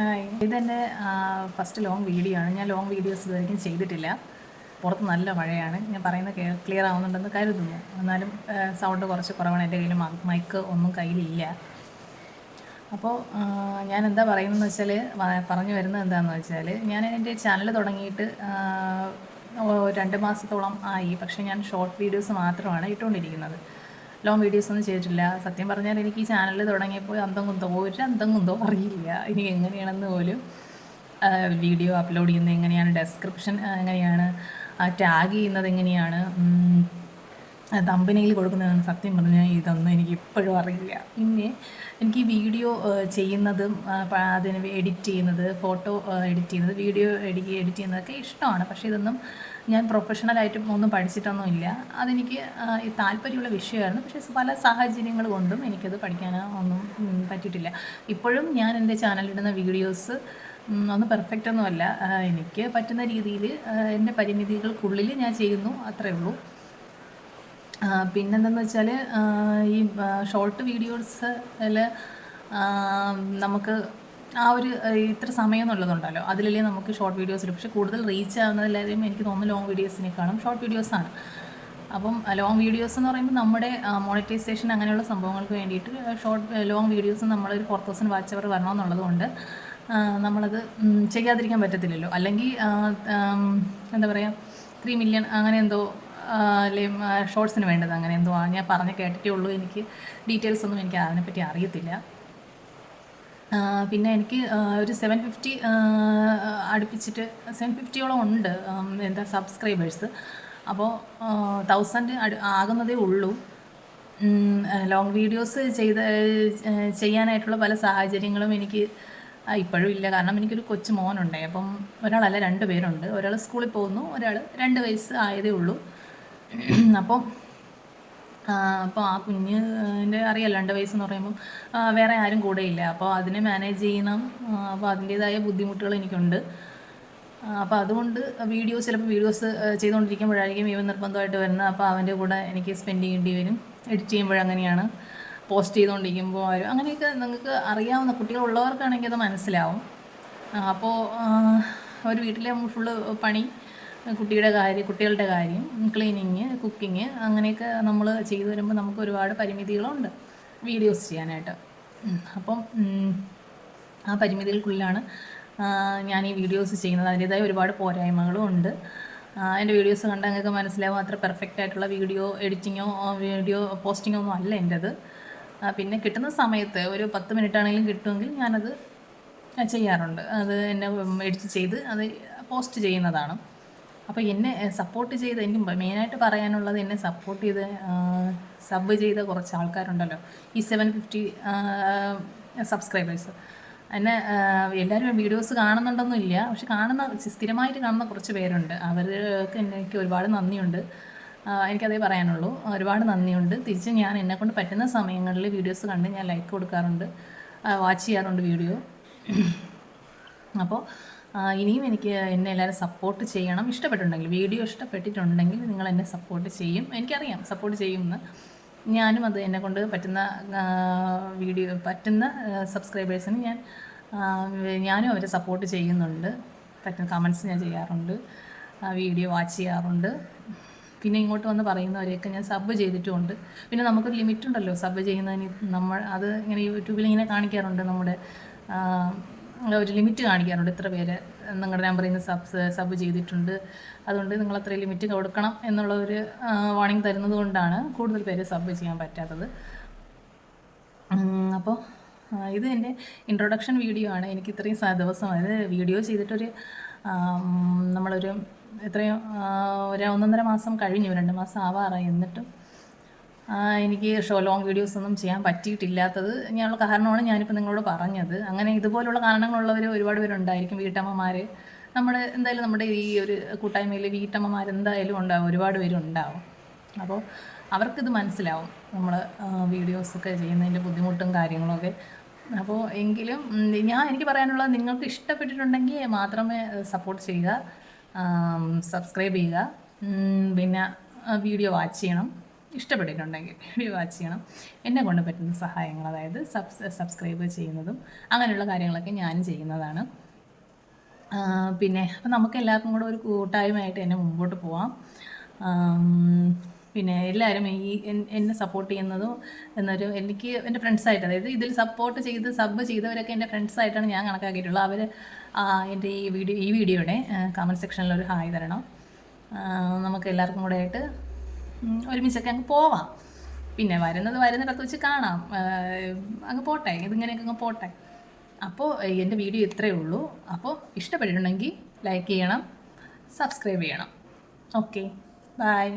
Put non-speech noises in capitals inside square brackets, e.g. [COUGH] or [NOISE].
Hi. ഇതെന്റെ first long video ആണ്. ഞാൻ ലോങ് വീഡിയോസ് ഇതുവരെയും ചെയ്തിട്ടില്ല. പുറത്ത് നല്ല മഴയാണ്. ഞാൻ പറയുന്നത് ക്ലിയർ ആവുന്നുണ്ടെന്ന് കരുതുന്നു. എന്നാലും സൗണ്ട് കുറച്ച് കുറവാണ്. എന്റെ കയ്യിൽ മൈക്ക് ഒന്നും കയ്യിലില്ല. അപ്പോൾ ഞാൻ എന്താ പറയുന്നതെന്ന് വെച്ചാൽ പറഞ്ഞു വരുന്നത് എന്താണെന്ന് വെച്ചാൽ ഞാൻ എന്റെ ചാനൽ തുടങ്ങിയിട്ട് രണ്ട് മാസത്തോളം ആയി. പക്ഷേ ഞാൻ ഷോർട്ട് വീഡിയോസ് മാത്രമാണ് ഇട്ടുകൊണ്ടിരിക്കുന്നത്. ലോങ് വീഡിയോസ് ഒന്നും ചെയ്തിട്ടില്ല. സത്യം പറഞ്ഞാൽ എനിക്ക് ഈ ചാനൽ തുടങ്ങിയപ്പോൾ അന്തം കുന്തോ ഒരു അന്തം കുന്തോ അറിയില്ല. ഇനി എങ്ങനെയാണെന്ന് പോലും വീഡിയോ അപ്ലോഡ് ചെയ്യുന്നത് എങ്ങനെയാണ് ഡെസ്ക്രിപ്ഷൻ എങ്ങനെയാണ് ടാഗ് ചെയ്യുന്നത് എങ്ങനെയാണ് തമ്പനയിൽ കൊടുക്കുന്നതാണ് സത്യം പറഞ്ഞാൽ ഇതൊന്നും എനിക്ക് ഇപ്പോഴും അറിയില്ല. പിന്നെ എനിക്ക് വീഡിയോ ചെയ്യുന്നതും അതിന് എഡിറ്റ് ചെയ്യുന്നത് ഫോട്ടോ എഡിറ്റ് ചെയ്യുന്നത് വീഡിയോ എഡിറ്റ് ചെയ്യുന്നതൊക്കെ ഇഷ്ടമാണ്. പക്ഷേ ഇതൊന്നും ഞാൻ പ്രൊഫഷണലായിട്ട് ഒന്നും പഠിച്ചിട്ടൊന്നും ഇല്ല അതെനിക്ക് താല്പര്യമുള്ള വിഷയമായിരുന്നു. പക്ഷേ പല സാഹചര്യങ്ങൾ കൊണ്ടും എനിക്കത് പഠിക്കാൻ ഒന്നും പറ്റിയിട്ടില്ല. ഇപ്പോഴും ഞാൻ എന്റെ ചാനലിടുന്ന വീഡിയോസ് ഒന്ന് പെർഫെക്റ്റ് ഒന്നുമല്ല. എനിക്ക് പറ്റുന്ന രീതിയിൽ എന്റെ പരിമിതികൾക്കുള്ളിൽ ഞാൻ ചെയ്യുന്നു. അത്രയേ ഉള്ളൂ. പിന്നെന്തെന്ന് വെച്ചാൽ ഈ ഷോർട്ട് വീഡിയോസിൽ നമുക്ക് ആ ഒരു ഇത്ര സമയം എന്നുള്ളതുണ്ടല്ലോ അതിലല്ലേ നമുക്ക് ഷോർട്ട് വീഡിയോസ് വീഡിയോസിൽ പക്ഷേ കൂടുതൽ റീച്ച് ആവുന്നതിലും എനിക്ക് തോന്നുന്നു ലോങ് വീഡിയോസിനേക്കാളും ഷോർട്ട് വീഡിയോസാണ് അപ്പം ലോങ് വീഡിയോസ് എന്ന് പറയുമ്പോൾ നമ്മുടെ മോണിറ്റൈസേഷൻ അങ്ങനെയുള്ള സംഭവങ്ങൾക്ക് വേണ്ടിയിട്ട് ഷോർട്ട് ലോങ് വീഡിയോസ് നമ്മളൊരു ഫോർ തൗസൻഡ് വാച്ച് അവർ വരണമെന്നുള്ളത് നമ്മളത് ചെയ്യാതിരിക്കാൻ പറ്റത്തില്ലല്ലോ. അല്ലെങ്കിൽ എന്താ പറയുക ത്രീ മില്യൺ അങ്ങനെ എന്തോ ഷോർട്സിന് വേണ്ടത് അങ്ങനെ എന്തോ ഞാൻ പറഞ്ഞ് കേട്ടിട്ടേ ഉള്ളൂ. എനിക്ക് ഡീറ്റെയിൽസ് ഒന്നും എനിക്ക് അതിനെപ്പറ്റി അറിയത്തില്ല. പിന്നെ എനിക്ക് ഒരു സെവൻ ഫിഫ്റ്റി അടുപ്പിച്ചിട്ട് സെവൻ ഫിഫ്റ്റിയോളം ഉണ്ട് എന്താ സബ്സ്ക്രൈബേഴ്സ് അപ്പോൾ തൗസൻഡ് ആകുന്നതേ ഉള്ളൂ. ലോങ് വീഡിയോസ് ചെയ്ത് ചെയ്യാനായിട്ടുള്ള പല സാഹചര്യങ്ങളും എനിക്ക് ഇപ്പോഴും ഇല്ല. കാരണം എനിക്കൊരു കൊച്ചു മോനുണ്ടേ. അപ്പം ഒരാളല്ല രണ്ട് പേരുണ്ട്. ഒരാൾ സ്കൂളിൽ പോകുന്നു. ഒരാൾ രണ്ട് വയസ്സ് ആയതേ ഉള്ളൂ. [CLEARS THROAT] അപ്പം അപ്പോൾ ആ കുഞ്ഞിന്റെ അറിയാലോ രണ്ട് വയസ്സെന്ന് പറയുമ്പോൾ വേറെ ആരും കൂടെയില്ല. അപ്പോൾ അതിനെ മാനേജ് ചെയ്യണം. അപ്പോൾ അതിന്റേതായ ബുദ്ധിമുട്ടുകൾ എനിക്കുണ്ട്. അപ്പോൾ അതുകൊണ്ട് വീഡിയോ ചിലപ്പോൾ വീഡിയോസ് ചെയ്തുകൊണ്ടിരിക്കുമ്പോഴായിരിക്കും ഇവൻ നിർബന്ധമായിട്ട് വരുന്നത്. അപ്പോൾ അവന്റെ കൂടെ എനിക്ക് സ്പെൻഡ് ചെയ്യേണ്ടി വരും. എഡിറ്റ് ചെയ്യുമ്പോഴങ്ങനെയാണ് പോസ്റ്റ് ചെയ്തുകൊണ്ടിരിക്കുമ്പോൾ ആരും അങ്ങനെയൊക്കെ നിങ്ങൾക്ക് അറിയാവുന്ന കുട്ടികളുള്ളവർക്കാണെങ്കിൽ അത് മനസ്സിലാവും. അപ്പോൾ ഒരു വീട്ടിലെ ഫുള്ള് പണി കുട്ടിയുടെ കാര്യം കുട്ടികളുടെ കാര്യം ക്ലീനിങ് കുക്കിങ് അങ്ങനെയൊക്കെ നമ്മൾ ചെയ്തു വരുമ്പോൾ നമുക്ക് ഒരുപാട് പരിമിതികളുണ്ട് വീഡിയോസ് ചെയ്യാനായിട്ട്. അപ്പം ആ പരിമിതികൾക്കുള്ളിലാണ് ഞാൻ ഈ വീഡിയോസ് ചെയ്യുന്നത്. അതിന്റേതായ ഒരുപാട് പോരായ്മകളും ഉണ്ട്. എന്റെ വീഡിയോസ് കണ്ടാൽ നിങ്ങൾക്ക് മനസ്സിലാവും അത്ര പെർഫെക്റ്റ് ആയിട്ടുള്ള വീഡിയോ എഡിറ്റിങ്ങോ വീഡിയോ പോസ്റ്റിങ്ങോ ഒന്നും അല്ല എന്റെത്. പിന്നെ കിട്ടുന്ന സമയത്ത് ഒരു പത്ത് മിനിറ്റ് ആണെങ്കിലും കിട്ടുമെങ്കിൽ ഞാനത് ചെയ്യാറുണ്ട്. അത് എന്നെ എഡിറ്റ് ചെയ്ത് അത് പോസ്റ്റ് ചെയ്യുന്നതാണ്. അപ്പോൾ എന്നെ സപ്പോർട്ട് ചെയ്ത് എനിക്ക് മെയിനായിട്ട് പറയാനുള്ളത് എന്നെ സപ്പോർട്ട് ചെയ്ത് സബ് ചെയ്ത കുറച്ച് ആൾക്കാരുണ്ടല്ലോ. ഈ സെവൻ ഫിഫ്റ്റി സബ്സ്ക്രൈബേഴ്സ് എന്നെ എല്ലാവരും വീഡിയോസ് കാണുന്നുണ്ടെന്നില്ല പക്ഷെ കാണുന്ന സ്ഥിരമായിട്ട് കാണുന്ന കുറച്ച് പേരുണ്ട്. അവർക്ക് എനിക്ക് ഒരുപാട് നന്ദിയുണ്ട്. എനിക്കതേ പറയാനുള്ളൂ. ഒരുപാട് നന്ദിയുണ്ട്. തിരിച്ച് ഞാൻ എന്നെക്കൊണ്ട് പറ്റുന്ന സമയങ്ങളിൽ വീഡിയോസ് കണ്ട് ഞാൻ ലൈക്ക് കൊടുക്കാറുണ്ട്. വാച്ച് ചെയ്യാറുണ്ട് വീഡിയോ അപ്പോൾ ഇനിയും എനിക്ക് എന്നെ എല്ലാവരും സപ്പോർട്ട് ചെയ്യണം. ഇഷ്ടപ്പെട്ടിട്ടുണ്ടെങ്കിൽ വീഡിയോ ഇഷ്ടപ്പെട്ടിട്ടുണ്ടെങ്കിൽ നിങ്ങൾ എന്നെ സപ്പോർട്ട് ചെയ്യും. എനിക്കറിയാം സപ്പോർട്ട് ചെയ്യുമെന്ന്. ഞാനും അത് എന്നെ കൊണ്ട് പറ്റുന്ന വീഡിയോ പറ്റുന്ന സബ്സ്ക്രൈബേഴ്സിന് ഞാൻ ഞാനും അവരെ സപ്പോർട്ട് ചെയ്യുന്നുണ്ട്. പറ്റുന്ന കമൻസ് ഞാൻ ചെയ്യാറുണ്ട്. വീഡിയോ വാച്ച് ചെയ്യാറുണ്ട്. പിന്നെ ഇങ്ങോട്ട് വന്ന് പറയുന്നവരെയൊക്കെ ഞാൻ സബ് ചെയ്തിട്ടുമുണ്ട്. പിന്നെ നമുക്കൊരു ലിമിറ്റ് ഉണ്ടല്ലോ. സബ് ചെയ്യുന്നതിന് നമ്മൾ അത് ഇങ്ങനെ യൂട്യൂബിൽ ഇങ്ങനെ കാണിക്കാറുണ്ട് നമ്മുടെ ഒരു ലിമിറ്റ് കാണിക്കാറുണ്ട് ഇത്ര പേര് നിങ്ങളുടെ നമ്പറിൽ നിന്ന് സബ് സബ് ചെയ്തിട്ടുണ്ട്. അതുകൊണ്ട് നിങ്ങൾ അത്ര ലിമിറ്റ് കൊടുക്കണം എന്നുള്ള ഒരു വാണിംഗ് തരുന്നത് കൊണ്ടാണ് കൂടുതൽ പേര് സബ് ചെയ്യാൻ പറ്റാത്തത്. അപ്പോൾ ഇത് എന്റെ ഇൻട്രൊഡക്ഷൻ വീഡിയോ ആണ്. എനിക്ക് ഇത്രയും ദിവസം അതായത് വീഡിയോ ചെയ്തിട്ടൊരു നമ്മളൊരു ഇത്രയും ഒരു ഒന്നൊന്നര മാസം കഴിഞ്ഞു രണ്ട് മാസം ആവാറായി. എന്നിട്ടും എനിക്ക് ഷോ ലോങ് വീഡിയോസ് ഒന്നും ചെയ്യാൻ പറ്റിയിട്ടില്ലാത്തത് ഞാനുള്ള കാരണമാണ് ഞാനിപ്പോൾ നിങ്ങളോട് പറഞ്ഞത്. അങ്ങനെ ഇതുപോലുള്ള കാരണങ്ങളുള്ളവർ ഒരുപാട് പേരുണ്ടായിരിക്കും വീട്ടമ്മമാർ നമ്മുടെ എന്തായാലും നമ്മുടെ ഈ ഒരു കൂട്ടായ്മയിൽ വീട്ടമ്മമാർ എന്തായാലും ഉണ്ടാവും ഒരുപാട് പേരുണ്ടാവും. അപ്പോൾ അവർക്കിത് മനസ്സിലാവും നമ്മൾ വീഡിയോസൊക്കെ ചെയ്യുന്നതിന്റെ ബുദ്ധിമുട്ടും കാര്യങ്ങളൊക്കെ. അപ്പോൾ എങ്കിലും ഞാൻ എനിക്ക് പറയാനുള്ളത് നിങ്ങൾക്ക് ഇഷ്ടപ്പെട്ടിട്ടുണ്ടെങ്കിൽ മാത്രമേ സപ്പോർട്ട് ചെയ്യുക സബ്സ്ക്രൈബ് ചെയ്യുക. പിന്നെ വീഡിയോ വാച്ച് ചെയ്യണം. ഇഷ്ടപ്പെട്ടിട്ടുണ്ടെങ്കിൽ വീഡിയോ വാച്ച് ചെയ്യണം. എന്നെ കൊണ്ട് പറ്റുന്ന സഹായങ്ങൾ അതായത് സബ്സ് സബ്സ്ക്രൈബ് ചെയ്യുന്നതും അങ്ങനെയുള്ള കാര്യങ്ങളൊക്കെ ഞാനും ചെയ്യുന്നതാണ്. പിന്നെ അപ്പം നമുക്ക് എല്ലാവർക്കും കൂടെ ഒരു കൂട്ടായ്മയായിട്ട് എന്നെ മുമ്പോട്ട് പോവാം. പിന്നെ എല്ലാവരും ഈ എന്നെ സപ്പോർട്ട് ചെയ്യുന്നതും എന്നൊരു എനിക്ക് എന്റെ ഫ്രണ്ട്സായിട്ട് അതായത് ഇതിൽ സപ്പോർട്ട് ചെയ്ത് സബ് ചെയ്തവരൊക്കെ എന്റെ ഫ്രണ്ട്സായിട്ടാണ് ഞാൻ കണക്കാക്കിയിട്ടുള്ളത്. അവർ എന്റെ ഈ വീഡിയോ ഈ വീഡിയോയുടെ കമന്റ് സെക്ഷനിൽ ഒരു ഹായ് തരണം. നമുക്ക് എല്ലാവർക്കും കൂടെ ആയിട്ട് ഒരുമിച്ചൊക്കെ അങ്ങ് പോവാം. പിന്നെ വരുന്നത് വരുന്നിടത്ത് വെച്ച് കാണാം. അങ്ങ് പോട്ടെ. ഇതിങ്ങനെയൊക്കെ അങ്ങ് പോട്ടെ. അപ്പോൾ എന്റെ വീഡിയോ ഇത്രയേ ഉള്ളൂ. അപ്പോൾ ഇഷ്ടപ്പെട്ടിട്ടുണ്ടെങ്കിൽ ലൈക്ക് ചെയ്യണം സബ്സ്ക്രൈബ് ചെയ്യണം. ഓക്കെ. ബൈ.